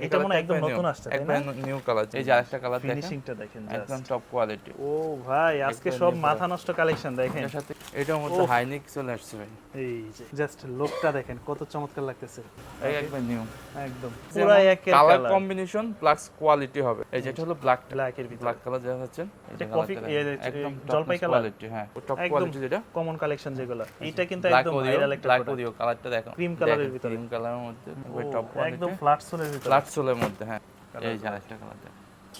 এটা মনে একদম নতুন আসছে তাই না? একবার নিউ কালার এই যে আরেকটা কালার দেখেন। ফিনিশিংটা দেখেন। একদম টপ কোয়ালিটি ও ভাই আজকে সব মাথা নষ্ট কালেকশন দেখেন। এটার সাথে এটার মধ্যে হাইনিক চলে আসছে ভাই। এই যে জাস্ট লুকটা দেখেন কত চমৎকার লাগতেছে। এই একবার নিউ একদম। পুরো একের colour colour combination plus quality হবে। এই যেটা হলো ব্ল্যাক ব্ল্যাক এর ভিতরে। ব্ল্যাক কালার যেটা হচ্ছে এটা এ- একদম জলপাই colour? কোয়ালিটি হ্যাঁ। টপ কোয়ালিটি যেটা। কমন কালেকশন যেগুলো। এটা কিন্তু একদম ভাইরাল একটা ব্ল্যাক। কালারটা দেখো। Cream colour এর ভিতরে। ক্রিম কালারের মধ্যে টপ কোয়ালিটি একদম ফ্ল্যাট সোলের ভিতরে। ফ্ল্যাট সোলের মধ্যে হ্যাঁ। এই যে আরেকটা কালার দেখেন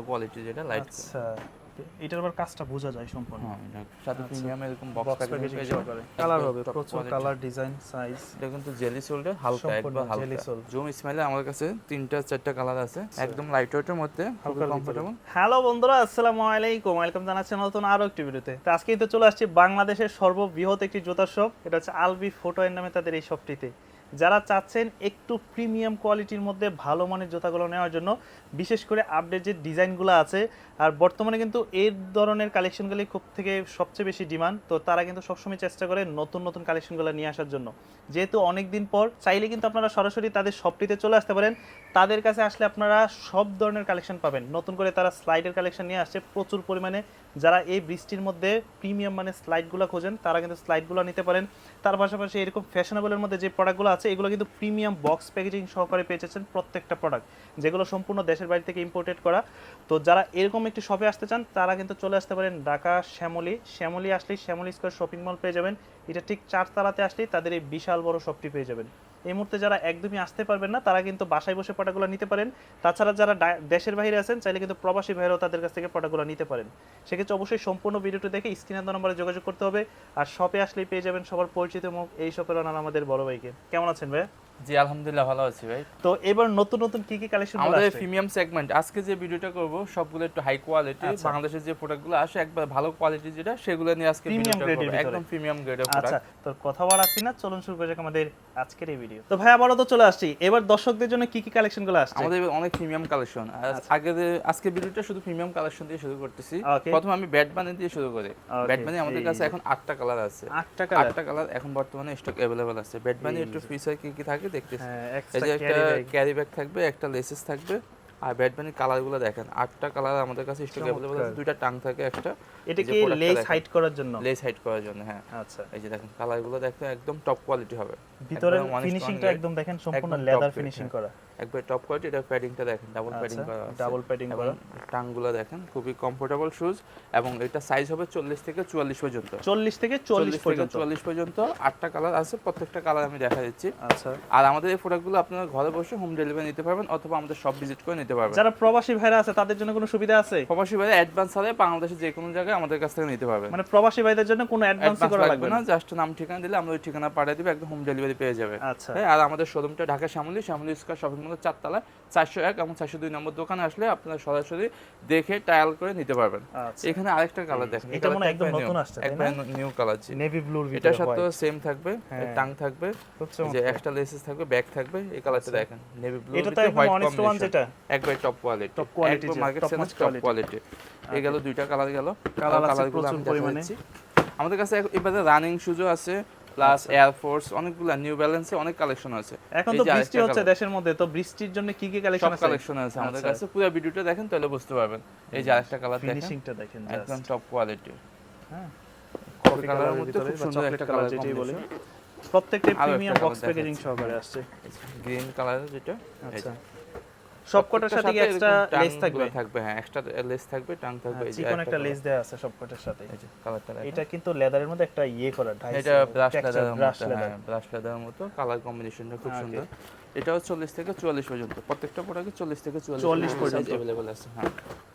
কোয়ালিটি যেটা লাইট আচ্ছা এটার আবার কাজটা বোঝা যায় সম্পূর্ণ। হ্যাঁ সাথে প্রিমিয়াম এরকম বক্স প্যাকেজিং পেয়ে যাবেন কালার হবে প্রচুর কালার ডিজাইন সাইজ এটা কিন্তু জেলি হালকা একবার হালকা। জুম স্মাইলে আমার কাছে তিনটা চারটা কালার আছে একদম লাইট ওয়েটের মধ্যে হালকার কমফোর্টেবল হ্যালো বন্ধুরা আসসালামু আলাইকুম। ওয়েলকাম জানাচ্ছি নতুন আরও একটি ভিডিওতে। তো আজকেই তো চলে আসছি বাংলাদেশের সর্ববৃহৎ একটি জুতার শপ এটা হচ্ছে আলবি ফটো এর নামে তাদের এই শপটিতে যারা চাচ্ছেন একটু প্রিমিয়াম কোয়ালিটির মধ্যে ভালো মানের জুতাগুলো নেওয়ার জন্য, বিশেষ করে আপডেট যে ডিজাইনগুলো আছে, আর বর্তমানে কিন্তু এই ধরনের কালেকশনগুলি খুব থেকে সবচেয়ে বেশি ডিমান্ড তো তারা কিন্তু সবসময় চেষ্টা করে নতুন নতুন কালেকশনগুলো নিয়ে আসার জন্য। যেহেতু অনেক দিন পর, চাইলে কিন্তু আপনারা সরাসরি তাদের শপটিতে চলে আসতে পারেন, তাদের কাছে আসলে আপনারা সব ধরনের কালেকশন পাবেন। নতুন করে তারা স্লাইডের কালেকশন নিয়ে আসছে, প্রচুর পরিমাণে যারা এই বৃষ্টির মধ্যে প্রিমিয়াম মানে স্লাইডগুলো খোঁজেন, তারা কিন্তু স্লাইডগুলো নিতে পারেন। তার পাশাপাশি এরকম ফ্যাশনেবলের মধ্যে যে প্রোডাক্টগুলো আছে, এগুলো কিন্তু প্রিমিয়াম বক্স প্যাকেজিং সহকারে পেয়ে যাচ্ছেন প্রত্যেকটা প্রোডাক্ট যেগুলো সম্পূর্ণ দেশের বাড়ি থেকে ইম্পোর্টেড করা। তো যারা এরকম একটি শপে আসতে চান, তারা কিন্তু চলে আসতে পারেন ঢাকা শ্যামলী। শ্যামলী আসলেই শ্যামলী স্কোয়ার শপিং মল পেয়ে যাবেন। এটা ঠিক চারতলাতে আসলেই তাদের এই বিশাল বড় শপটি পেয়ে যাবেন। এই মুহূর্তে যারা একদমই আসতে পারবেন না, তারা কিন্তু বাসায় বসে পটাগুলো নিতে পারেন। তাছাড়া যারা দেশের বাইরে আছেন, চাইলে কিন্তু প্রবাসী ভাইরাও তাদের কাছ থেকে পটাগুলো নিতে পারেন। সেক্ষেত্রে অবশ্যই সম্পূর্ণ ভিডিওটি দেখে স্ক্রিনের নম্বরে যোগাযোগ করতে হবে। আর শপে আসলেই পেয়ে যাবেন সবার পরিচিত মুখ এই শপের ওনার আমাদের বড় ভাইকে। কেমন আছেন ভাই জি আলহামদুলিল্লাহ ভালো আছি ভাই। তো এবার নতুন নতুন কি কি কালেকশন আমাদের প্রিমিয়াম সেগমেন্ট আজকে যে ভিডিওটা করব সবগুলো একটু হাই কোয়ালিটি আচ্ছা। বাংলাদেশের যে প্রোডাক্টগুলো আসে একবার ভালো কোয়ালিটি যেটা সেগুলো নিয়ে আজকে করব। ভিতরে। একদম প্রিমিয়াম গ্রেডের আচ্ছা তো কথা বাড়াচ্ছি না চলুন শুরু করে যাক আমাদের আজকের এই ভিডিও তো ভাই আবারও তো চলে আসছি। এবার দর্শকদের জন্য কি কি কালেকশনগুলো আসছে? আমাদের অনেক প্রিমিয়াম কালেকশন আগে আজকে ভিডিওটা শুধু প্রিমিয়াম কালেকশন দিয়ে শুরু করতেছি। প্রথমে আমি ব্যাট বানিয়ে দিয়ে শুরু করি। ব্যাট বানিয়ে আমাদের কাছে এখন আটটা কালার আছে। আটটা কালার আটটা কালার এখন বর্তমানে স্টক অ্যাভেলেবল আছে। ব্যাট বানিয়ে একটু ফিচার কি কি থাকে দেখতেছি। হ্যাঁ এই যে একটা ক্যারি ব্যাগ থাকবে একটা লেসেস থাকবে। আর ব্যাটম্যানের কালারগুলো দেখেন আটটা কালার আমাদের কাছে স্টক আছে দুইটা টাং থাকে একটা। এটা কি লেস হাইড করার জন্য? লেস হাইট করার জন্য হ্যাঁ। আচ্ছা। এই যে দেখেন কালারগুলো দেখতে একদম টপ কোয়ালিটি হবে। ভিতরে ফিনিশিংটা একদম দেখেন সম্পূর্ণ লেদার ফিনিশিং করা। একবার টপ কোয়ালিটি এটা প্যাডিংটা দেখেন ডাবল প্যাডিং আচ্ছা করা ডাবল প্যাডিং করা। টাংগুলো দেখেন খুবই কমফোর্টেবল শুজ এবং এটা সাইজ হবে চল্লিশ থেকে চুয়াল্লিশ পর্যন্ত। 40 থেকে 40 চল্লিশ থেকে পর্যন্ত। চুয়াল্লিশ পর্যন্ত আটটা কালার আছে প্রত্যেকটা কালার আমি দেখা দিচ্ছি। আচ্ছা। আর আমাদের এই প্রোডাক্টগুলো আপনারা ঘরে বসে হোম ডেলিভারি নিতে পারবেন অথবা আমাদের সব ভিজিট করে নিতে পারবেন। যারা প্রবাসী ভাইরা আছে তাদের জন্য কোনো সুবিধা আছে? প্রবাসী ভাইরা অ্যাডভান্স হারে বাংলাদেশের যে কোনো জায়গায় আমাদের কাছ থেকে নিতে পারবেন। মানে প্রবাসী ভাইদের জন্য কোনো অ্যাডভান্স করা লাগবে না জাস্ট নাম ঠিকানা দিলে আমরা ওই ঠিকানা পাঠিয়ে দিব একদম হোম ডেলিভারি পেয়ে যাবে। আচ্ছা। হ্যাঁ আর আমাদের শোরুমটা ঢাকা শ্যামলী শ্যামলী স্কোয়ার শপিং মলের চারতলা চারশো এক এবং চারশো দুই নম্বর দোকানে আসলে আপনারা সরাসরি দেখে ট্রায়াল করে নিতে পারবেন। আচ্ছা। এখানে আরেকটা কালার দেখেন। এটা মনে একদম নতুন আসছে, একবার নিউ কালার জি নেভি ব্লুর ভিতরে এটার সাথে। সেম থাকবে হ্যাঁ। টাং থাকবে। যে এক্সট্রা লেসেস থাকবে ব্যাগ থাকবে এই কালারটা দেখেন। নেভি ব্লু এটা তো একদম to one যেটা। একবার টপ কোয়ালিটি quality একবার যে, মার্কেট সেন্স টপ কোয়ালিটি এই গেল দুইটা কালার গেল। Colour আছে প্রচুর পরিমাণে। আমাদের কাছে এবারে রানিং শুজও আছে। প্লাস এয়ার ফোর্স অনেকগুলো নিউ ব্যালেন্সে অনেক কালেকশন আছে। এখন তো বৃষ্টি হচ্ছে দেশের মধ্যে তো বৃষ্টির জন্য কি কি কালেকশন সব আছে? কালেকশন আছে আমাদের আচ্ছা। কাছে। পুরো ভিডিওটা দেখেন তাহলে বুঝতে পারবেন। এই যে আরেকটা কালার দেখেন। ফিনিশিংটা দেখেন একদম টপ কোয়ালিটি হ্যাঁ। কফি কালারের মধ্যে খুব সুন্দর একটা কালার যেটাই বলে। প্রত্যেকটা প্রিমিয়াম বক্স প্যাকেজিং সহকারে আসছে। গ্রিন কালারের যেটা। আচ্ছা। সবকটার সাথে একটা এক্সট্রা লেস থাকবে। থাকবে হ্যাঁ এক্সট্রা লেস থাকবে টাং থাকবে এই যে একটা লেস দেওয়া আছে সবকটার সাথে এই যে কালারটা এটা কিন্তু লেদারের মধ্যে একটা ইয়ে করা এটা ব্রাশ লেদারের ব্রাশ মতো লেদার হ্যাঁ ব্রাশ লেদারের মতো কালার কম্বিনেশনটা খুব সুন্দর। এটাও চল্লিশ থেকে চুয়াল্লিশ পর্যন্ত। প্রত্যেকটা প্রোডাক্টে চল্লিশ থেকে 40 চুয়াল্লিশ পর্যন্ত। অ্যাভেলেবল আছে হ্যাঁ।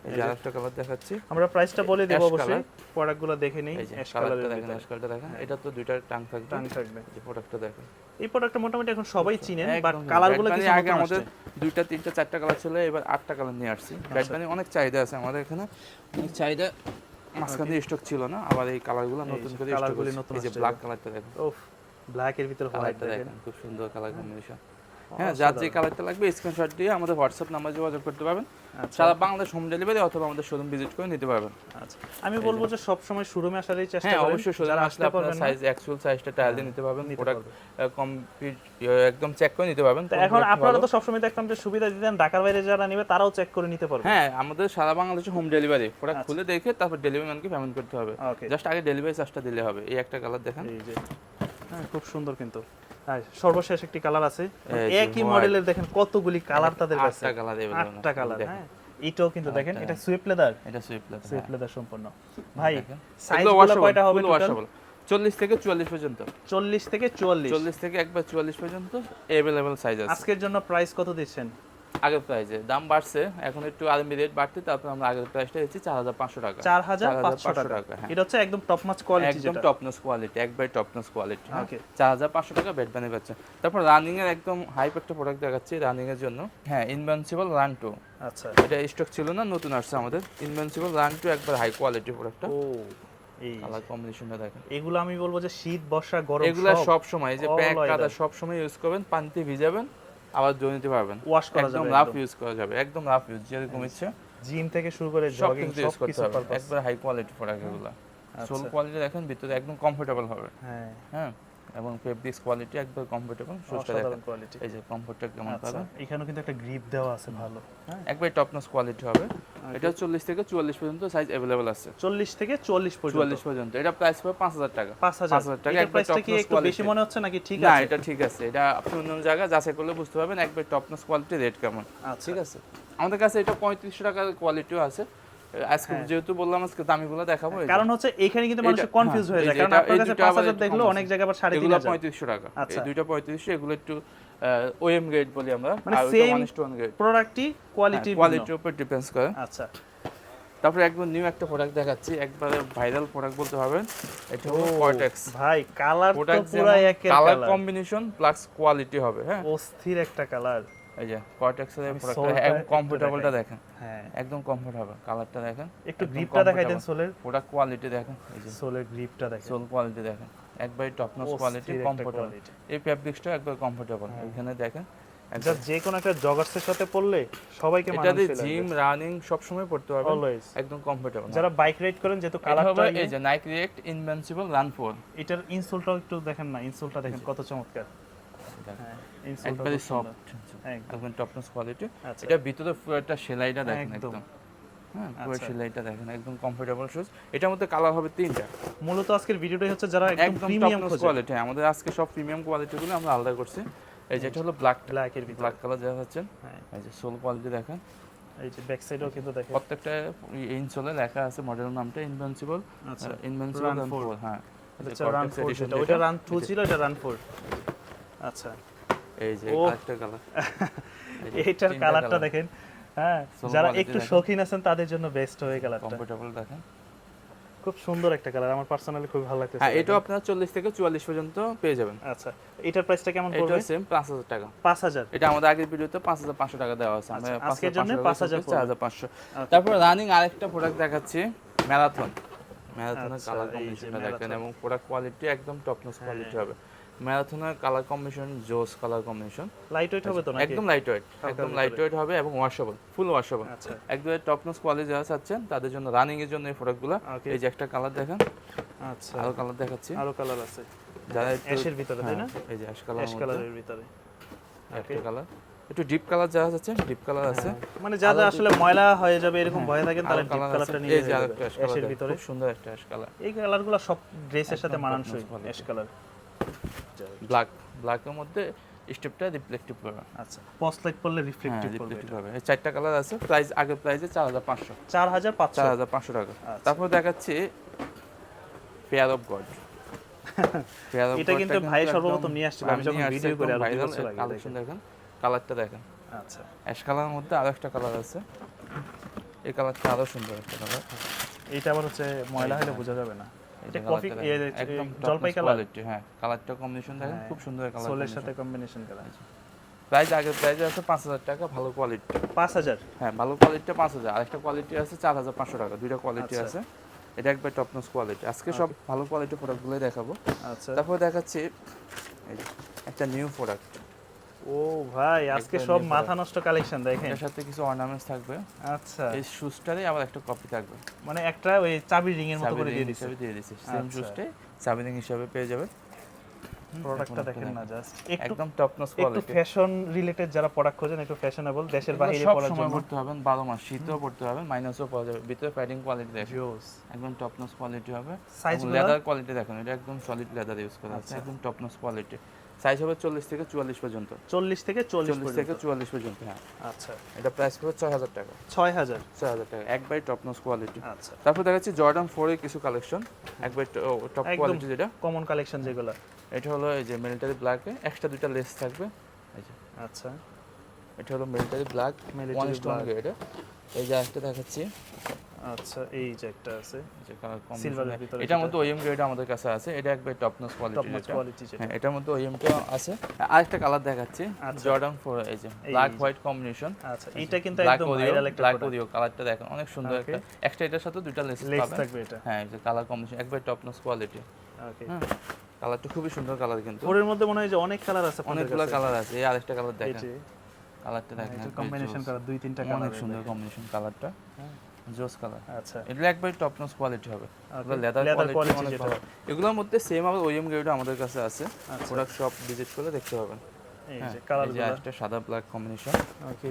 এই যে আরেকটা কালার দেখাচ্ছি। আমরা প্রাইসটা বলে দেব অবশ্যই। প্রোডাক্টগুলো দেখে নেই অ্যাশ কালারটা দেখেন অ্যাশ কালারটা দেখেন। এটা তো দুইটা টাং থাকবে। টান থাকবে। এই প্রোডাক্টটা দেখেন। এই প্রোডাক্টটা মোটামুটি এখন সবাই চিনেন বাট কালারগুলো কিছু আগে আমাদের দুইটা তিনটা চারটা কালার ছিল এবার আটটা কালার নিয়ে আসছি। আচ্ছা। ব্যাট বানি অনেক চাহিদা আছে আমাদের এখানে। অনেক চাহিদা মাঝখান স্টক ছিল না আবার এই কালারগুলো নতুন করে স্টক কালারগুলি নতুন এই যে ব্ল্যাক। কালারটা দেখেন। ওফ ব্ল্যাক এর ভিতর হোয়াইট দেখেন। খুব সুন্দর কালার কম্বিনেশন হ্যাঁ যার যে কালারটা লাগবে স্ক্রিনশট দিয়ে আমাদের হোয়াটসঅ্যাপ নাম্বার যোগাযোগ করতে পারবেন। আচ্ছা। সারা বাংলাদেশ হোম ডেলিভারি অথবা আমাদের শোরুম ভিজিট করে নিতে পারবেন। আচ্ছা। আমি বলব যে সব সময় শোরুমে আসারই চেষ্টা হ্যাঁ অবশ্যই শোরুমে আসলে আপনার সাইজ অ্যাকচুয়াল সাইজটা ট্রায়াল দিয়ে নিতে পারবেন প্রোডাক্ট। কমপ্লিট একদম চেক করে নিতে পারবেন। এখন আপনারা। তো সবসময় দেখতাম যে সুবিধা দিতেন ঢাকার বাইরে যারা নেবে তারাও চেক করে নিতে পারবে। হ্যাঁ আমাদের সারা বাংলাদেশে হোম ডেলিভারি প্রোডাক্ট। খুলে দেখে তারপর ডেলিভারি ম্যানকে পেমেন্ট করতে হবে। জাস্ট আগে ডেলিভারি চার্জটা দিলে হবে। এই একটা কালার দেখেন। এই যে। হ্যাঁ খুব সুন্দর কিন্তু। সর্বশেষ একটি কালার আছে। একই মডেলের দেখেন কতগুলি কালার তাদের কাছে। আটটা কালার আটটা কালার হ্যাঁ। এটাও কিন্তু দেখেন এটা সুইপ লেদার এটা সুইপ লেদার সুইপ লেদার সম্পূর্ণ। ভাই সাইজ কয়টা হবে টোটাল washable। চল্লিশ থেকে চুয়াল্লিশ পর্যন্ত। 40 থেকে 44 চল্লিশ থেকে একবার চুয়াল্লিশ পর্যন্ত अवेलेबल সাইজ আছে। আজকের জন্য প্রাইস কত দিচ্ছেন? আগের প্রাইসে দাম বাড়ছে এখন একটু আরএমবি রেট বাড়তে তারপর আমরা আগের প্রাইসটা দিচ্ছি চার হাজার পাঁচশো টাকা। 4500 টাকা। টাকা হ্যাঁ। এটা হচ্ছে একদম টপ মাচ কোয়ালিটি একদম যেটা। টপনস কোয়ালিটি একবার টপনস কোয়ালিটি Okay. চার হাজার পাঁচশো টাকা বেড বানিয়ে পাচ্ছে তারপর রানিং এর একদম হাইপ একটা প্রোডাক্ট দেখাচ্ছি রানিং এর জন্য। হ্যাঁ ইনভেন্সিবল রান টু আচ্ছা। এটা স্টক ছিল না নতুন আসছে আমাদের। ইনভেন্সিবল রান টু একবার হাই কোয়ালিটি প্রোডাক্টটা ও এই কালার কম্বিনেশনটা দেখেন। এগুলো আমি বলব যে শীত বর্ষা গরম এগুলা সব সময় যে প্যাক। কাদা সব সময় ইউজ করবেন পানিতে ভিজাবেন। আবার ধুয়ে নিতে পারবেন। ওয়াশ করা যাবে একদম। রাফ ইউজ করা যাবে একদম রাফ ইউজ যেরকম ইচ্ছে। জিম থেকে শুরু করে জগিং সব কিছু একবার হাই কোয়ালিটি প্রোডাক্ট এগুলো। সোল আচ্ছা। কোয়ালিটি দেখেন ভিতরে একদম কমফোর্টেবল হবে। হ্যাঁ। হ্যাঁ। এবং ফেব্রিক্স কোয়ালিটি একবার কমফোর্টেবল সুস্থ দেখেন। কোয়ালিটি এই যে কমফোর্টটা কেমন আচ্ছা পাবেন? এখানেও কিন্তু একটা গ্রিপ দেওয়া আছে ভালো। হ্যাঁ? একবার টপনস কোয়ালিটি হবে। এটা চল্লিশ থেকে চুয়াল্লিশ পর্যন্ত সাইজ অ্যাভেলেবেল আছে। 40 থেকে 44 পর্যন্ত। চুয়াল্লিশ পর্যন্ত। এটা প্রাইস পাবে পাঁচ হাজার টাকা। 5000 5,000 টাকা, একবার প্রাইসটা কি একটু বেশি মনে হচ্ছে নাকি ঠিক আছে? না এটা ঠিক আছে। এটা আপনি অন্য জায়গায় যাচাই করলে বুঝতে পারবেন একবার টপনস কোয়ালিটি রেট কেমন। আচ্ছা। ঠিক আছে? আমাদের কাছে এটা পঁয়ত্রিশশো টাকার কোয়ালিটিও আছে। আজকে যেহেতু বললাম আজকে দামিগুলো দেখাবো কারণ হচ্ছে এখানে কিন্তু মানুষ কনফিউজ হয়ে হ্যাঁ, যায়। কারণ আপনার কাছে 5000 দেখল অনেক জায়গায় আবার এগুলো 3500 টাকা। আচ্ছা। এই দুইটা পঁয়ত্রিশশো এগুলো একটু ওএম গ্রেড বলি আমরা মানে গ্রেড প্রোডাক্টটি কোয়ালিটি কোয়ালিটির উপর ডিপেন্ডস করে। আচ্ছা। তারপরে একবার নিউ একটা প্রোডাক্ট দেখাচ্ছি একবারে ভাইরাল প্রোডাক্ট বলতে পারবেন। এটা হলো কর্টেক্স ভাই কালার তো পুরো একের কালার কম্বিনেশন প্লাস কোয়ালিটি হবে হ্যাঁ। অস্থির একটা কালার এই যে কর্টেক্সের একদম কমফোর্টেবলটা দেখেন। হ্যাঁ। একদম কমফোর্টেবল কালারটা দেখেন। একটু গ্রিপটা দেখাই দেন সোলের প্রোডাক্ট কোয়ালিটি দেখেন এই যে। সোলের গ্রিপটা দেখেন। সোল কোয়ালিটি দেখেন। একবারে টপ নচ কোয়ালিটি কমফোর্টেবল এই ফ্যাব্রিক্সটা একবার কমফোর্টেবল এখানে দেখেন যা যে কোনো একটা জগার্সের সাথে পড়লে সবাইকে এটাতে জিম রানিং সব সময় পড়তে পারবেন অলওয়েজ একদম কমফোর্টেবল যারা বাইক রাইড করেন যেহেতু কালার কালারটা এই যে Nike React Invincible Run four এটার ইনসোলটাও একটু দেখেন না ইনসোলটা দেখেন কত চমৎকার। হ্যাঁ একবারে সফট একদম। একদম টপ নচ কোয়ালিটি আচ্ছা। এটা ভিতরে পুরোটা সেলাইটা দেখেন একদম। হ্যাঁ পুরো আচ্ছা। সেলাইটা দেখেন একদম কমফোর্টেবল শুজ এটার মধ্যে কালার হবে তিনটা। মূলত আজকের ভিডিওটাই হচ্ছে যারা একদম প্রিমিয়াম কোয়ালিটি আমাদের আজকে সব প্রিমিয়াম কোয়ালিটিগুলো আমরা আলাদা করছি। এই যেটা হলো ব্ল্যাক ব্ল্যাক এর ভিতরে। ব্ল্যাক কালার যা হচ্ছে হ্যাঁ। এই যে সোল কোয়ালিটি দেখেন। এই যে ব্যাক সাইডেও কিন্তু দেখেন। প্রত্যেকটা ইনসোলে লেখা আছে মডেল নামটা ইনভেন্সিবল আচ্ছা। ইনভেন্সিবল হ্যাঁ। আচ্ছা রান ফোর রান টু ছিল এটা রান ফোর আচ্ছা। এই যে। আরেকটা কালার এইটার কালারটা দেখেন। হ্যাঁ যারা একটু শৌখিন আছেন তাদের জন্য বেস্ট হয়ে কালারটা কমফোর্টেবল দেখেন। খুব সুন্দর একটা কালার আমার পার্সোনালি খুব ভালো লাগতেছে হ্যাঁ এটাও আপনার চল্লিশ থেকে চুয়াল্লিশ পর্যন্ত পেয়ে যাবেন। আচ্ছা এটার প্রাইসটা কেমন এটা পড়বে? সেম পাঁচ হাজার টাকা। পাঁচ হাজার? এটা আমাদের আগের ভিডিওতে পাঁচ হাজার পাঁচশো টাকা দেওয়া আছে আমরা আচ্ছা, আজকের জন্য 5,000 চার হাজার পাঁচশো। Okay. তারপর রানিং আরেকটা প্রোডাক্ট দেখাচ্ছি ম্যারাথন ম্যারাথনের কালার কম্বিনেশনটা দেখেন এবং প্রোডাক্ট কোয়ালিটি একদম টপ নচ কোয়ালিটি। হবে। ম্যারাথনের কালার কম্বিনেশন জোস কালার কম্বিনেশন লাইট ওয়েট হবে তো নাকি? একদম লাইট ওয়েট একদম লাইট ওয়েট হবে এবং ওয়াশেবল ফুল ওয়াশেবল আচ্ছা। একদম টপ নচ কোয়ালিটি যারা চাচ্ছেন তাদের জন্য রানিং এর জন্য এই প্রোডাক্টগুলো. এই যে একটা কালার দেখেন। আচ্ছা। আরও কালার দেখাচ্ছি। আরও কালার আছে। যারা অ্যাশের ভিতরে তাই না? হ্যাঁ, এই যে অ্যাশ কালার অ্যাশ কালারের ভিতরে। একটা কালার একটু ডিপ কালার যারা আছে ডিপ কালার আছে। মানে যারা আসলে ময়লা হয়ে যাবে এরকম ভয় থাকেন তারা ডিপ কালারটা নিয়ে এই যে আরেকটা অ্যাশ কালার ভিতরে। সুন্দর একটা অ্যাশ কালার এই কালারগুলো সব ড্রেসের সাথে মানানসই অ্যাশ কালার ব্ল্যাক ব্ল্যাকের মধ্যে স্টেপটা রিফ্লেক্টিভ করবে আচ্ছা পস্ট লাইট পড়লে হ্যাঁ রিফ্লেক্টিভ করবে রিফ্লেক্টিভ হবে। এই চারটা কালার আছে প্রাইস আগের প্রাইসে চার হাজার পাঁচশো। চার হাজার পাঁচশো। চার হাজার পাঁচশো টাকা। আচ্ছা। তারপর দেখাচ্ছি পেয়ার অফ গড এটা কিন্তু ভাই সর্বপ্রথম নিয়ে আসছিল আমি যখন ভিডিও করে আরও কালেকশন দেখেন। কালারটা দেখেন। আচ্ছা। অ্যাশ কালারের মধ্যে আরও একটা কালার আছে। এই কালারটা আরও সুন্দর একটা কালার এইটা আবার হচ্ছে ময়লা হলে বোঝা যাবে না। এটা কফি একদম জলপাই কালার হ্যাঁ কালারটা কম্বিনেশন দেখেন খুব সুন্দর কালার সোলের সাথে কম্বিনেশন কালার প্রাইস আগের প্রাইস আছে পাঁচ হাজার টাকা ভালো কোয়ালিটি পাঁচ হাজার? হ্যাঁ ভালো কোয়ালিটিটা পাঁচ হাজার আরেকটা কোয়ালিটি আছে চার হাজার পাঁচশো টাকা দুইটা কোয়ালিটি আচ্ছা। আছে। এটা একবার টপ নোস কোয়ালিটি আজকে সব ভালো কোয়ালিটির প্রোডাক্টগুলোই দেখাবো। আচ্ছা। তারপর দেখাচ্ছি এই একটা নিউ প্রোডাক্ট ও ভাই আজকে সব মাথা নষ্ট কালেকশন দেখেন। এর সাথে কিছু অর্নামেন্টস থাকবে। আচ্ছা। এই শুজটারই আবার একটা কপি থাকবে। মানে একটা ওই চাবি রিং এর মতো করে দিয়ে দিছে। দিয়ে দিচ্ছি সেম আচ্ছা। চাবি ring হিসেবে পেয়ে যাবে। প্রোডাক্টটা দেখেন না জাস্ট একদম টপ নোস একটু ফ্যাশন রিলেটেড যারা প্রোডাক্ট খোঁজেন একটু ফ্যাশনেবল দেশের বাইরে সময় জন্য। পড়তে হবে বারো মাস শীতও পড়তে হবে মাইনাসও পাওয়া যাবে। ভিতরে প্যাডিং কোয়ালিটি দেখেন। একদম টপ নোস কোয়ালিটি হবে সাইজ লেদার কোয়ালিটি দেখুন এটা একদম সলিড লেদার ইউজ করা আছে আচ্ছা। একদম টপ নোস কোয়ালিটি সাইজ হবে চল্লিশ থেকে চুয়াল্লিশ পর্যন্ত। 40 থেকে 40 চল্লিশ থেকে চুয়াল্লিশ পর্যন্ত হ্যাঁ। আচ্ছা। এটা প্রাইস পড়বে ছয় হাজার টাকা। 6000 ছয় হাজার টাকা একবারই টপ নোস কোয়ালিটি আচ্ছা। তারপর দেখাচ্ছি জর্ডান ফোর এর কিছু কালেকশন একবার টপ। কোয়ালিটি যেটা। কমন কালেকশন যেগুলো। এটা হলো এই যে মিলিটারি ব্ল্যাকে এক্সট্রা দুইটা লেস থাকবে। এই যে। আচ্ছা। এটা হলো মিলিটারি ব্ল্যাক মিলিটারি ওয়ান এটা। এই যে একটা দেখাচ্ছি। আচ্ছা এই যে একটা আছে কম্বিনেশন ভিতরে এটার মধ্যে ওএম গ্রেড আমাদের কাছে আছে এটা একবার top notch top quality notch quality হ্যাঁ এটার মধ্যে ওএমটা আছে। আরেকটা কালার দেখাচ্ছি আচ্ছা। জর্ডান ফোর এই যে ব্ল্যাক হোয়াইট কম্বিনেশন আচ্ছা এটা কিন্তু একদম ভাইরাল একটা ব্ল্যাক product। কালারটা দেখেন অনেক সুন্দর. একটা। এক্সট্রা এটার সাথে দুইটা লেস থাকবে এটা। হ্যাঁ এই যে কালার কম্বিনেশন একবার টপ নোস কোয়ালিটি ওকে হ্যাঁ কালারটা খুবই সুন্দর কালার কিন্তু। ওরের মধ্যে মনে হয় যে অনেক কালার আছে অনেকগুলো কালার আছে এই আরেকটা কালার দেখেন। কালারটা দেখেন কম্বিনেশন জোস। কালার দুই তিনটা কালার অনেক সুন্দর কম্বিনেশন কালারটা জোস কালার আচ্ছা। এগুলো একবার টপ নোস কোয়ালিটি হবে। এগুলো লেদার কোয়ালিটি অনেক ভালো। এগুলোর মধ্যে সেম আবার ওএম গ্রেড আমাদের কাছে আছে। প্রোডাক্ট শপ ভিজিট করলে দেখতে পাবেন। এই হ্যাঁ, যে কালার একটা সাদা ব্ল্যাক কম্বিনেশন ওকে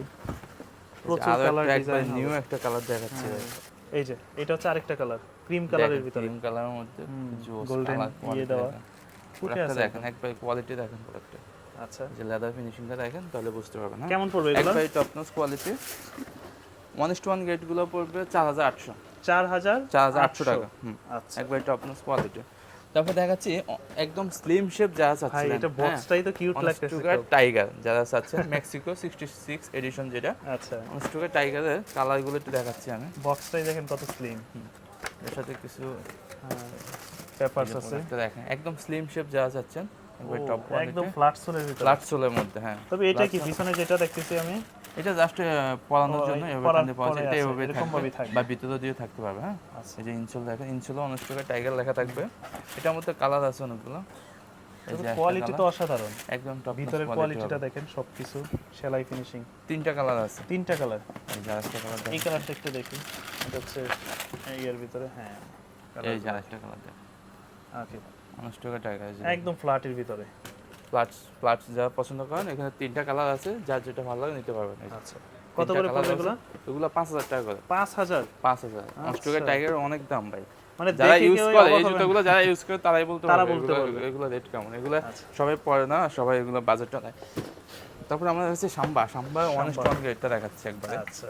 প্রচুর কালার ডিজাইন নিউ একটা কালার দেখাচ্ছি। এই যে এটা হচ্ছে আরেকটা কালার ক্রিম কালারের ভিতরে। ক্রিম কালারের মধ্যে জোস কালার ইয়ে দেওয়া। ফুটে আছে দেখেন একবার কোয়ালিটি দেখেন প্রোডাক্টটা আচ্ছা। যে লেদার ফিনিশিংটা দেখেন তাহলে বুঝতে পারবেন হ্যাঁ? কেমন পড়বে এগুলো? একবার top notch quality one is to one গেটগুলো পড়বে চার হাজার আটশো। চার হাজার চার হাজার আটশো টাকা। হুম। আচ্ছা। একবার টপ নোস কোয়ালিটি তারপর দেখাচ্ছি একদম স্লিম শেপ যারা ভাই এটা বক্সটাই তো কিউট লাগতেছে খুব। টাইগার যারা চাচ্ছেন মেক্সিকো সিক্সটি সিক্স এডিশন যেটা। আচ্ছা। অনস্টুকার টাইগারের কালারগুলো একটু দেখাচ্ছি আমি। বক্সটাই দেখেন কত স্লিম এর সাথে কিছু পেপারস আছে। প্রোডাক্টটা দেখেন। একদম স্লিম শেপ যারা চাচ্ছেন একদম ফ্ল্যাট সোলের ভিতরে। ফ্ল্যাট সোলের মধ্যে হ্যাঁ। তবে এটা কি পিছনে যেটা দেখতেছি আমি এটা জাস্ট পড়ানোর জন্য এভাবে পাওয়া যায়। এটা এভাবে থাকবে। বা ভিতরে দিয়ে থাকতে পারবে হ্যাঁ? আচ্ছা। এই যে ইনসোল দেখেন ইনসোলও অনস্টুকার টাইগার লেখা থাকবে। এটার মধ্যে কালার আছে অনেকগুলো। এই যে কোয়ালিটি তো অসাধারণ। একদম টপ ভিতরের কোয়ালিটিটা দেখেন সবকিছু সেলাই ফিনিশিং তিনটা কালার আছে। তিনটা কালার এই যে আরেকটা কালার এই কালারটা একটু দেখি। এটা হচ্ছে এর ভিতরে হ্যাঁ এই যে আরেকটা কালার দেখেন। ওকে অনস্টুকার টাইগার একদম ফ্ল্যাটের ভিতরে। ফ্লাটস ফ্লাটস যারা পছন্দ করেন এখানে তিনটা কালার আছে যার যেটা ভালো লাগে নিতে পারবেন। আচ্ছা। কত করে পড়বে এগুলো? এগুলো পাঁচ হাজার টাকা করে। পাঁচ হাজার? পাঁচ হাজার। অনস্টুকার আচ্ছা। টাইগার অনেক দাম ভাই। মানে যারা ইউজ করে এই জুতোগুলো যারা ইউজ করে তারাই বলতে তারা বলতে এগুলো- পারবে। এগুলো রেট কেমন? এগুলো আচ্ছা। সবাই পরে না সবাই এগুলো বাজেটটা নেয়। তারপর আমরা হচ্ছে সাম্বা। সাম্বা ওয়ান। স্টোন রেটটা দেখাচ্ছি একবারে। আচ্ছা।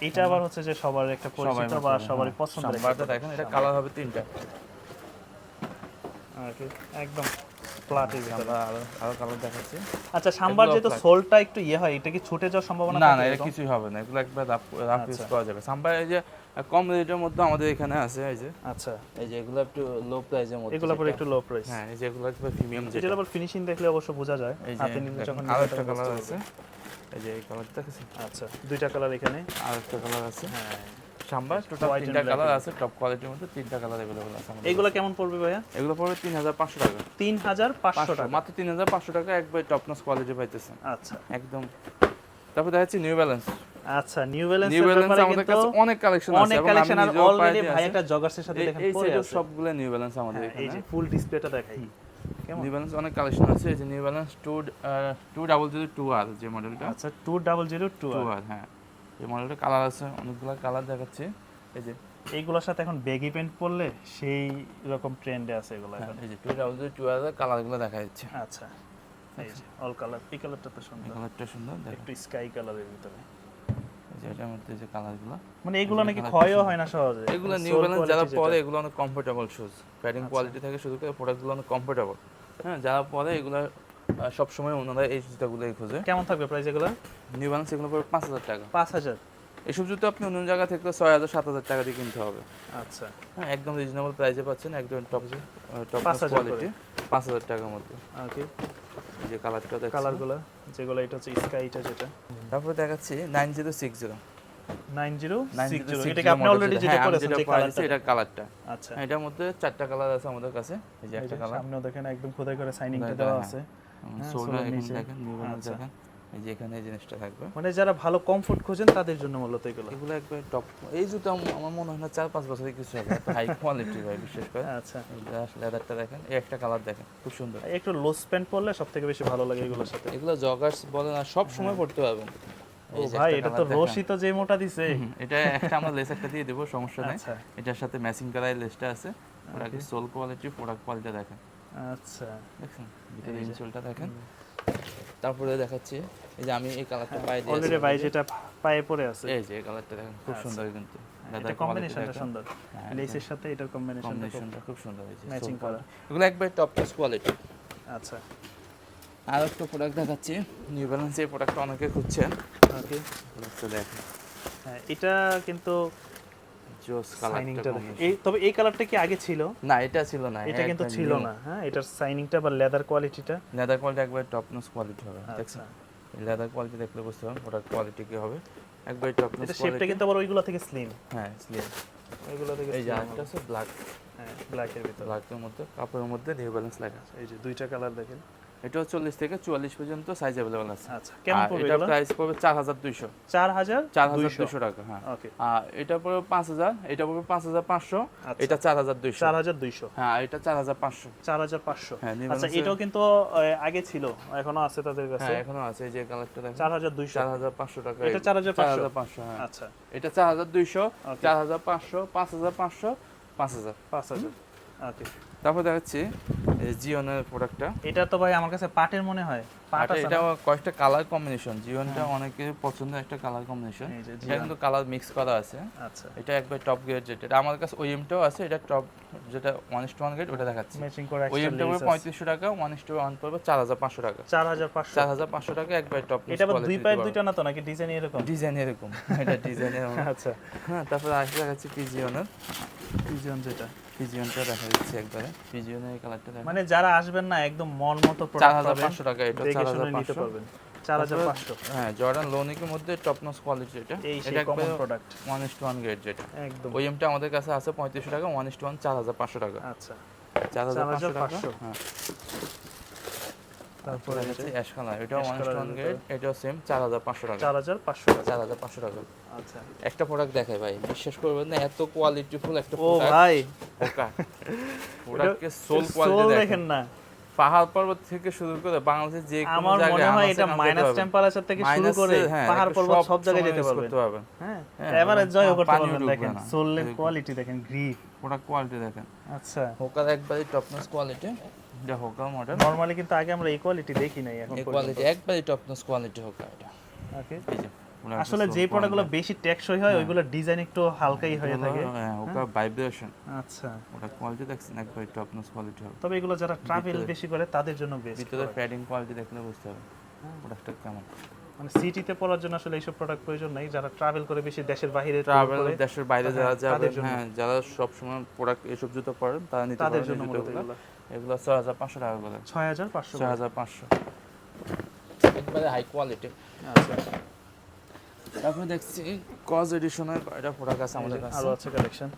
এটা আবার হচ্ছে যে সবার একটা পরিচিত বা সবারই পছন্দের সাম্বাটা দেখেন এটা কালার হবে তিনটা। Okay, একদম। ফ্ল্যাটের আমরা আরও আরও কালার দেখাচ্ছি। আচ্ছা সাম্বার যেহেতু সোলটা একটু ইয়ে হয় এটা কি ছুটে যাওয়ার সম্ভাবনা না না এটা কিছুই হবে না এগুলো একবার রাফ রাফ ইউজ আচ্ছা। করা যাবে। সাম্বা এই যে কম রেটের মধ্যে আমাদের এখানে আছে এই যে। আচ্ছা। এই যে এগুলো একটু লো প্রাইসের মধ্যে এগুলো পরে একটু লো প্রাইস হ্যাঁ এই যে এগুলো একবার প্রিমিয়াম যেটা। আবার ফিনিশিং দেখলে অবশ্য বোঝা যায়। এই যে হাতে নিলে যখন আরও একটা কালার আছে। এই যে এই কালারটা পারবে। আচ্ছা দুইটা কালার এখানে। আর একটা কালার আছে। হ্যাঁ। সাম্বার টোটাল White and তিনটা black কালার এর আছে টপ কোয়ালিটির মধ্যে তিনটা কালার अवेलेबल আছে আমাদের এইগুলো কেমন পড়বে ভাইয়া কাছে। এগুলো পড়বে তিন হাজার পাঁচশো টাকা তিন হাজার পাঁচশো পাঁচশো টাকা মাত্র তিন হাজার পাঁচশো টাকা একবার টপ নস কোয়ালিটি পাইতেছেন আচ্ছা একদম তারপর দেখাচ্ছি নিউ ব্যালেন্স আচ্ছা নিউ ব্যালেন্স নিউ ব্যালেন্স আমাদের কাছে অনেক কালেকশন আছে অনেক এবং আমি কালেকশন আর নিজেও অলরেডি পাইতে ভাই আছি। একটা জগার্সের সাথে এই- দেখেন এই পরে সাইডের আছে সবগুলো নিউ ব্যালেন্স আমাদের হ্যাঁ, এই এখানে যে ফুল ডিসপ্লেটা দেখাই কেমন নিউ ব্যালেন্স অনেক কালেকশন আছে এই যে New Balance two two double zero two আর যে মডেলটা আচ্ছা two double zero two two আর হ্যাঁ এই মডেলটা কালার আছে অনেকগুলো কালার দেখাচ্ছে। এই যে এইগুলোর সাথে এখন বেগি প্যান্ট পরলে সেই রকম ট্রেন্ডে আছে এগুলো হ্যাঁ, এখন। এই যে টু জিরো টু কালারগুলো দেখা যাচ্ছে আচ্ছা এই যে অল কালার এই কালারটা তো সুন্দর। কালারটা সুন্দর একটু স্কাই কালারের ভিতরে। এই যে এটার মধ্যে যে কালারগুলো। মানে এগুলো নাকি ক্ষয়ও হয় না সহজে। এগুলো নিউ ব্যালেন্স যারা পরে এগুলো অনেক কমফোর্টেবল শুজ প্যাডিং কোয়ালিটি থেকে শুরু করে প্রোডাক্টগুলো অনেক কমফোর্টেবল হ্যাঁ যারা পরে এগুলো সব সময় ওনারা এই জুতাগুলোই খোঁজে। কেমন থাকবে প্রাইস এগুলো? নিউ ব্যালেন্স এগুলো পড়বে পাঁচ হাজার টাকা। পাঁচ হাজার? এসব জুতো আপনি অন্য জায়গা থেকে ছয় হাজার সাত হাজার টাকা দিয়ে কিনতে হবে। আচ্ছা। হ্যাঁ একদম রিজনেবল প্রাইসে পাচ্ছেন একদম টপ টপ কোয়ালিটি পাঁচ হাজার টাকার মধ্যে। ওকে যে কালারটা দেখছেন? কালারগুলো যেগুলো এটা হচ্ছে স্কাইটা যেটা তারপরে দেখাচ্ছি nine zero six zero nine zero nine six zero zero আপনি অলরেডি যেটা। করেছেন যে কালারটা এটা কালারটা আচ্ছা। এটার মধ্যে চারটা কালার আছে আমাদের কাছে। এই যে একটা কালার দেখেন একদম খোদাই করে সাইনিংটা দেওয়া আছে। হ্যাঁ, সোলটা এখানে দেখেন আচ্ছা। দেখেন এই যে এখানে জিনিসটা থাকবে। মানে যারা ভালো কমফোর্ট খোঁজেন তাদের জন্য মূলত এগুলো। এগুলো একবার টপ এই জুতো আমার মনে হয় না চার পাঁচ বছরের কিছু হবে হাই কোয়ালিটি ভাই বিশেষ করে। আচ্ছা। লেদারটা দেখেন এই একটা কালার দেখেন খুব সুন্দর। একটু লোস প্যান্ট পরলে সব থেকে বেশি ভালো লাগে এগুলোর সাথে। এগুলো জগার্স বলে না সব সময় পড়তে পারবেন। ভাই এটা তো colour রশি তো যে মোটা দিছে। এটা একটা আমরা লেস একটা দিয়ে দেবো সমস্যা নেই। আচ্ছা। এটার সাথে ম্যাচিং করা লেসটা আছে। প্রোডাক্টের সোল কোয়ালিটি প্রোডাক্ট কোয়ালিটি দেখেন। আচ্ছা দেখছেন ভিতরে ইনসোলটা দেখেন। তারপরে দেখাচ্ছি এই যে আমি এই কালারটা পাই দিয়েছি অলরেডি ভাই যেটা পায়ে পড়ে আছে। এই যে এই কালারটা দেখেন খুব আচ্ছা। সুন্দর কিন্তু। হ্যাঁ, এটা কম্বিনেশনটা সুন্দর। লেসের সাথে এটার কম্বিনেশনটা খুব সুন্দর হয়েছে ম্যাচিং করা। এগুলো একবার টপ ক্লাস কোয়ালিটি আচ্ছা। আর একটা প্রোডাক্ট দেখাচ্ছি নিউ ব্যালেন্স এই প্রোডাক্টটা অনেকে খুঁজছেন। ওকে দেখেন। হ্যাঁ এটা কিন্তু জোস কালারটা এই তবে এই কালারটা কি আগে ছিল? না এটা ছিল না এটা কিন্তু ছিল না। হ্যাঁ এটার সাইনিংটা বা লেদার কোয়ালিটিটা লেদার কোয়ালিটি একবার টপ নস কোয়ালিটি হবে দেখছেন লেদার কোয়ালিটি দেখলে বুঝতে পারবেন প্রোডাক্ট কোয়ালিটি কি হবে। একবার টপ নস এটা শেপটা কিন্তু আবার ওইগুলো থেকে স্লিম হ্যাঁ স্লিম ওইগুলো থেকে এই যে আরেকটা। আছে ব্ল্যাক হ্যাঁ ব্ল্যাকের ভিতর। ব্ল্যাকের মধ্যে কাপড়ের মধ্যে নিউ ব্যালেন্স লেখা আছে। এই যে দুইটা কালার দেখেন। এটাও চল্লিশ থেকে চুয়াল্লিশ পর্যন্ত সাইজ অ্যাভেলেবল আছে আচ্ছা এটা প্রাইস পড়বে চার হাজার দুইশো চার হাজার চার হাজার দুইশো টাকা হ্যাঁ ওকে আর এটা পড়বে পাঁচ হাজার এটা পড়বে পাঁচ হাজার পাঁচশো আচ্ছা। এটা চার হাজার দুইশো চার হাজার দুইশো হ্যাঁ এটা চার হাজার পাঁচশো চার হাজার পাঁচশো হ্যাঁ আচ্ছা এটাও কিন্তু আগে ছিল এখনও আছে তাদের কাছে হ্যাঁ এখনও আছে এই যে দেখেন চার হাজার দুইশো চার হাজার পাঁচশো টাকা এটা 4,500 হাজার পাঁচশো হ্যাঁ আচ্ছা এটা চার হাজার দুইশো. চার হাজার পাঁচশো পাঁচ হাজার পাঁচশো পাঁচ হাজার পাঁচ হাজার ওকে তারপর দেখাচ্ছি জিওনের প্রোডাক্টটা এটা তো ভাই আমার কাছে পাটের মনে হয়। পাট আছে এটা কয়েকটা কালার কম্বিনেশন জিওনটা অনেকের পছন্দের একটা কালার কম্বিনেশন এই যে এটা কিন্তু কালার মিক্স করা আছে। আচ্ছা। এটা একবার টপ গ্রেড যেটা এটা আমার কাছে ওএমটাও আছে এটা টপ যেটা one is to one grade ওটা দেখাচ্ছি। ম্যাচিং করে ওএমটা পড়বে পঁয়ত্রিশশো টাকা ওয়ান ইস টু ওয়ান পড়বে চার হাজার পাঁচশো টাকা। চার হাজার পাঁচশো। চার হাজার পাঁচশো টাকা একবার টপ এটা দুই পায়ের দুইটা না তো নাকি ডিজাইন এরকম? ডিজাইন এরকম। এটা ডিজাইনের আচ্ছা। হ্যাঁ তারপরে আসলে দেখাচ্ছি পিজিওনের পিজিয়ন যেটা। পিজিওনটা দেখা যাচ্ছে একবারে। পিজিওনের কালারটা মানে যারা আসবেন না একদম মন মতো প্রোডাক্ট পাবেন পাঁচশো টাকা এটা দেখে চার শুনে হাজার নিতে পারবেন। চার হাজার তারপরে- পাঁচশো। হ্যাঁ জর্ডান লোনিকের মধ্যে টপ নস কোয়ালিটি এটা এটা common product one is to one grade যেটা। একদম। ওএমটা আমাদের কাছে আছে পঁয়ত্রিশশো টাকা ওয়ান ইস টু ওয়ান চার হাজার পাঁচশো টাকা। আচ্ছা। চার হাজার পাঁচশো টাকা হ্যাঁ। তারপরে আছে অ্যাশ কালার এটাও ওয়ান colour গ্রেড এটাও সেম চার হাজার পাঁচশো টাকা। চার হাজার পাঁচশো টাকা। চার হাজার পাঁচশো টাকা। আচ্ছা। একটা প্রোডাক্ট দেখাই ভাই বিশ্বাস করবেন না এত কোয়ালিটিফুল একটা ও প্রোডাক্ট ভাই। প্রোডাক্টের সোল সোল কোয়ালিটি দেখেন। দেখেন না। পাহাড় পর্বত থেকে শুরু করে বাংলাদেশের যে কোনো আমার মনে হয় এটা মাইনাস টেম্পারেচার থেকে শুরু করে হ্যাঁ, পাহাড় পর্বত সব জায়গায় যেতে পারবেন। পারবেন। হ্যাঁ হ্যাঁ, এবারে জয় করতে পারবেন দেখেন না। সোলের কোয়ালিটি দেখেন গ্রিপ প্রোডাক্ট কোয়ালিটি দেখেন। আচ্ছা। হোকার একবারে টপনস কোয়ালিটি এটা হোকা মডেল নরমালি কিন্তু আগে আমরা এই কোয়ালিটি দেখি নাই এখন একবারই কোয়ালিটি একবারে টপনস কোয়ালিটি হোকা এটা। ওকে আসলে যে প্রোডাক্টগুলো। বেশি টেকসই হয় ওইগুলো ডিজাইন একটু হালকাই হয়ে থাকে। হ্যাঁ হোকার ভাইব্রেশন আচ্ছা। ওটা কোয়ালিটি দেখছেন একবারে টপনস কোয়ালিটি হবে তবে এগুলো যারা ট্রাভেল বেশি করে তাদের জন্য বেস্ট ভিতরে প্যাডিং কোয়ালিটি দেখলে বুঝতে হবে। হ্যাঁ। প্রোডাক্টটা কেমন? মানে সিটিতে পড়ার জন্য আসলে এইসব প্রোডাক্ট প্রয়োজন নেই। যারা ট্রাভেল করে বেশি দেশের বাইরে ট্রাভেল দেশের বাইরে যারা যাবে হ্যাঁ যারা সব সময় প্রোডাক্ট এসব জুতো পরেন তারা নিতে তাদের জন্য মূলত এগুলো। এগুলো ছয় হাজার পাঁচশো টাকা করে। ছয় হাজার পাঁচশো ছয় হাজার পাঁচশো। একবারে হাই কোয়ালিটি আচ্ছা। তারপরে দেখছি কজ এডিশনের এটা প্রোডাক্ট আছে আমাদের কাছে। আরও আছে কালেকশন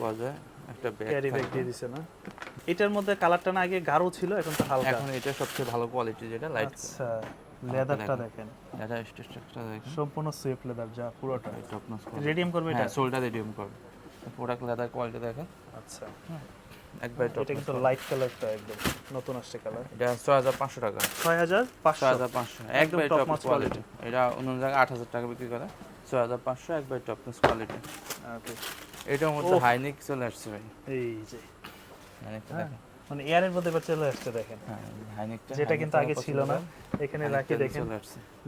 কজে একটা ক্যারি ব্যাগ ব্যাগ দিয়ে দিছে না? এটার মধ্যে কালারটা না আগে গাঢ় ছিল এখন তো হালকা। এখন এটা সবচেয়ে ভালো কোয়ালিটি যেটা লাইট আচ্ছা। লেদারটা দেখেন। এটা স্ট্রাকচার দেখেন। সম্পূর্ণ সুইফট লেদার যা পুরোটা। টপ নস রেডিয়াম করবে এটা? হ্যাঁ সোলটা রেডিয়াম করবে। প্রোডাক্ট লেদার কোয়ালিটি দেখেন। আচ্ছা। একবার টপ এটা কিন্তু লাইট কালারটা একদম নতুন আসছে কালার এটা ছয় হাজার পাঁচশো টাকা। ছয় হাজার পাঁচশো। ছয় হাজার পাঁচশো একবার টপ notch কোয়ালিটি এটা অন্য জায়গায় আট হাজার টাকা বিক্রি করে। ছয় হাজার পাঁচশো একবার টপ নস কোয়ালিটি ওকে এটার মধ্যে হাইনিক চলে আসছে ভাই। এই যে। হ্যাঁ, দেখেন। মানে এয়ারের মধ্যে এবার চলে আসছে দেখেন। হ্যাঁ যেটা কিন্তু আগে ছিল না। এখানে রাখি দেখেন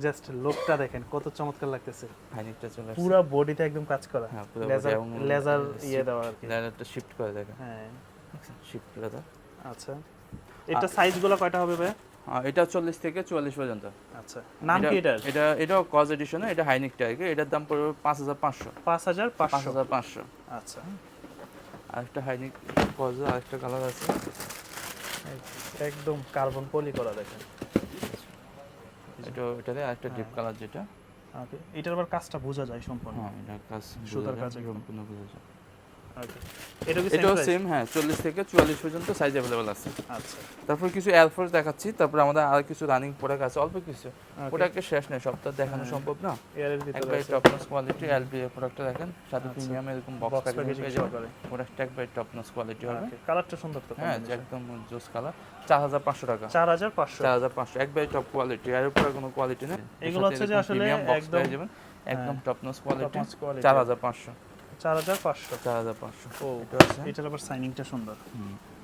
জাস্ট লুকটা দেখেন কত চমৎকার লাগতেছে। হাইনিকটা চলে আসছে। পুরো বডিতে একদম কাজ করা। হ্যাঁ পুরো লেজার লেজার ইয়ে দেওয়া আর কি। লেজারটা শিফট করে দেখেন। হ্যাঁ। শিফট লেজার আচ্ছা। এটা সাইজগুলো কয়টা হবে ভাই এটা চল্লিশ থেকে চুয়াল্লিশ পর্যন্ত। আচ্ছা। নাম কি এটা এটা এটাও কজ এডিশনে এটা হাইনিক টাইগে এটার দাম পড়বে পাঁচ হাজার পাঁচশো। পাঁচ হাজার পাঁচ হাজার পাঁচশো। আচ্ছা। আরেকটা হাইনিক কজে আরেকটা কালার আছে। একদম কার্বন পলি করা দেখেন। এটা এটাতে একটা ডিপ কালার যেটা। ওকে এটার আবার কাজটা বোঝা যায় সম্পূর্ণ। হ্যাঁ এটা কাজ সুতার কাজ সম্পূর্ণ বোঝা যায়। এটাও সেম হ্যাঁ চল্লিশ থেকে চুয়াল্লিশ পর্যন্ত সাইজ অ্যাভেলেবল আছে। আচ্ছা। তারপর কিছু দেখাচ্ছি তারপর আমাদের আর কিছু রানিং প্রোডাক্ট আছে অল্প কিছু। Okay. প্রোডাক্টে শেষ নেই আর দেখানো হ্যাঁ। সম্ভব না। একবারে কোয়ালিটি এলপি প্রোডাক্টটা দেখেন সাথে আচ্ছা। প্রিমিয়াম এরকম বক্স প্যাকেজিং প্রোডাক্টটা একবারে টপ নস কোয়ালিটি হবে। কালারটা সুন্দর তো হ্যাঁ একদম জোস কালার চার হাজার পাঁচশো টাকা। চার হাজার পাঁচশো। চার হাজার পাঁচশো একবারে টপ কোয়ালিটি এর উপরে কোনো কোয়ালিটি নেই। এগুলো হচ্ছে যে আসলে একদম- একদম টপ নস কোয়ালিটি চার হাজার পাঁচশো। চার হাজার পাঁচশো। চার হাজার পাঁচশো। ও এটা এটার আবার সাইনিংটা সুন্দর।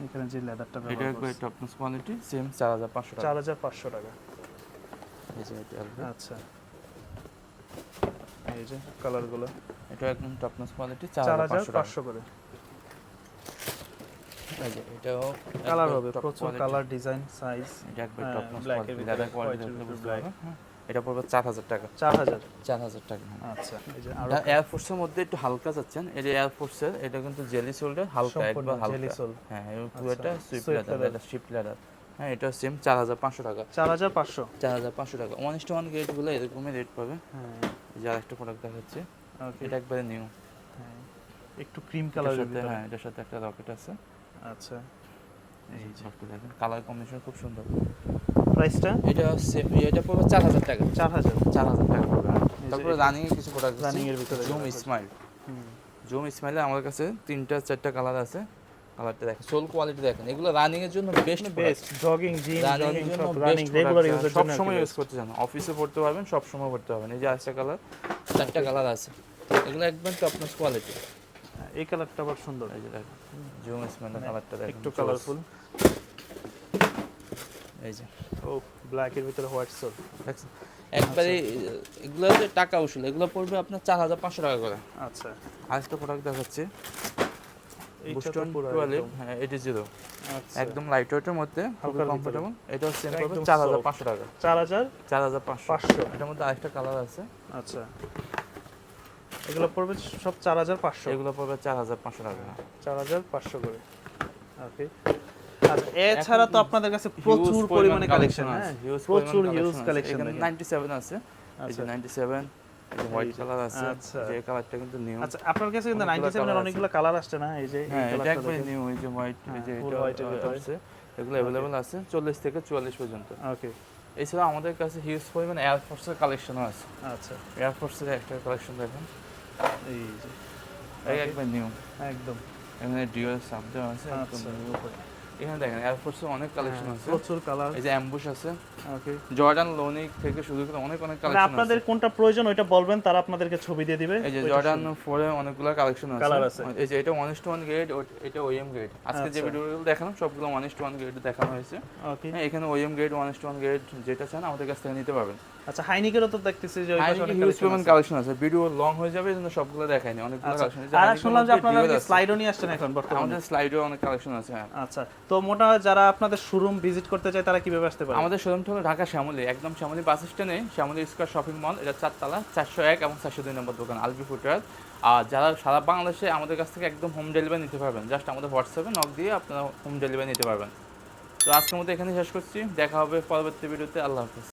এখানে যে লেদারটা এটা একবারে কোয়ালিটি সেম চার হাজার পাঁচশো চার হাজার পাঁচশো টাকা। এই যে আচ্ছা। এই যে কালারগুলো এটা একদম টপ নস কোয়ালিটি চার হাজার পাঁচশো করে। এটাও কালার হবে প্রচুর colour design size notch quality ভিতরে এটা পড়বে চার হাজার টাকা। চার হাজার। চার হাজার টাকা হ্যাঁ। আচ্ছা এই যে এয়ারফোর্সের মধ্যে একটু হালকা যাচ্ছেন। এটা এয়ারফোর্সের এটা কিন্তু জেলি সোল্ডার হালকা একবার হালকা। হ্যাঁ পুরোটা সুইফট লেদার এটা শিফট লেদার হ্যাঁ এটা সেম চার হাজার পাঁচশো টাকা। চার হাজার পাঁচশো। চার হাজার পাঁচশো টাকা। ওয়ান ইস্ট ওয়ান গেটগুলো এরকমই রেট পাবে। হ্যাঁ। এই যে আরেকটা প্রোডাক্ট দেখাচ্ছে। এটা একবারে নিউ হ্যাঁ একটু ক্রিম কালারের সাথে হ্যাঁ এটার সাথে একটা রকেট আছে। আচ্ছা। এই যে দেখেন কালার কম্বিনেশন খুব সুন্দর। প্রাইসটা এটা সেম এটা পড়বে চার হাজার টাকা। চার হাজার। চার হাজার টাকা পড়বে। যে তারপরে রানিং এর কিছু প্রোডাক্ট Running এর ভিতরে জুম স্মাইল জুম স্মাইলে আমার কাছে তিনটা চারটা কালার আছে। কালারটা দেখেন সোল কোয়ালিটি দেখেন। এগুলো রানিং এর জন্য best best jogging gym running এর জন্য রানিং রেগুলার ইউজের সব সময় ইউজ করতে চান। অফিসে পড়তে পারবেন সব সময় পড়তে পারবেন। এই যে আরেকটা কালার চারটা কালার আছে। এগুলো একদম টপ নচ কোয়ালিটি এই কালারটা আবার সুন্দর। এই যে দেখেন জুম স্মাইলের কালারটা দেখেন। একটু কালারফুল এই যে। ও ব্ল্যাক এর ভিতরে হোয়াইট সোল একবারে এগুলো যে টাকা উসুল এগুলো পড়বে আপনার চার হাজার পাঁচশো টাকা করে। আচ্ছা। আরেকটা প্রোডাক্ট দেখাচ্ছে। বুস্টন টুয়েলভ হ্যাঁ এটি জিরো আচ্ছা। একদম লাইট ওয়েটের মধ্যে হালকার কমফোর্টেবল এটা একদম চার হাজার পাঁচশো টাকা। চার হাজার চার হাজার পাঁচশো। পাঁচশো। এটার মধ্যে আরেকটা কালার আছে। আচ্ছা। এগুলো পড়বে সব চার হাজার পাঁচশো। এগুলো পড়বে চার হাজার পাঁচশো টাকা। চার হাজার পাঁচশো করে। ওকে এছাড়া তো আপনাদের কাছে প্রচুর পরিমাণে কালেকশন হ্যাঁ প্রচুর হিউজ কালেকশন এখানে নাইনটি সেভেন আছে। এই যে আচ্ছা। নাইনটি সেভেন এই যে হোয়াইট কালার আছে। আচ্ছা। যে কালারটা কিন্তু নিউ আচ্ছা আপনার কাছে কিন্তু অনেকগুলো নাইনটি সেভেনের colour অনেকগুলো কালার আসছে না? এই যে এই হ্যাঁ এটা একবারে নিউ এই যে হোয়াইট এই যে হ্যাঁ, এটা আছে এগুলো অ্যাভেলেবল আছে চল্লিশ থেকে চুয়াল্লিশ পর্যন্ত। ওকে এছাড়া আমাদের কাছে হিউজ পরিমাণ এয়ারফোর্সের কালেকশনও আছে। আচ্ছা। এয়ারফোর্সের একটা কালেকশন দেখেন। এই যে। এই Okay. নিউ একদম। এখানে ডিওর সাব আছে একদম আচ্ছা। এখানে দেখেন এয়ারফোর্সের অনেক কালেকশন হ্যাঁ, আছে। প্রচুর কালার এই যে অ্যাম্বুশ আছে। ওকে জর্ডান লোনিক থেকে শুরু করে অনেক অনেক মানে কালেকশন আপনাদের কোনটা প্রয়োজন ওইটা বলবেন তারা আপনাদেরকে ছবি দিয়ে দিবে। এই যে জর্ডান। ফোরে অনেকগুলো কালেকশন আছে। আছে। এই যে এটা ওয়ান টু ওয়ান গ্রেড এটা ওএম গ্রেড আজকে যে আচ্ছা। ভিডিওগুলো দেখালাম সবগুলো ওয়ান ইস্ট ওয়ান গ্রেড দেখানো হয়েছে। ওকে হ্যাঁ এখানে OM grade one to one grade যেটা চান আমাদের কাছ থেকে নিতে পারবেন। আচ্ছা হাইনিকেরও তো দেখতেছি যে অনেক হিউজ পরিমাণ কালেকশন আছে। ভিডিও লং হয়ে যাবে সবগুলো অনেকগুলো আচ্ছা কালেকশন আর শুনলাম যে আপনারা স্লাইডও নিয়ে আসছেন এখন বর্তমানে। আমাদের স্লাইডেও অনেক কালেকশন আছে হ্যাঁ। আচ্ছা তো মোটা যারা আপনাদের শোরুম ভিজিট করতে চায় তারা কীভাবে আসতে পারে? আমাদের শোরুমটা হলো ঢাকা শ্যামলী একদম শ্যামলী বাস স্ট্যান্ডে শ্যামলী স্কোয়ার শপিং মল এটা চারতলা চারশো এক এবং চারশো দুই নম্বর দোকান আলবি ফুটওয়ার আর যারা সারা বাংলাদেশে আমাদের কাছ থেকে একদম হোম ডেলিভারি নিতে পারবেন জাস্ট আমাদের হোয়াটসঅ্যাপে নক দিয়ে আপনারা হোম ডেলিভারি নিতে পারবেন। তো আজকের মধ্যে এখানে শেষ করছি দেখা হবে পরবর্তী ভিডিওতে আল্লাহ হাফিজ।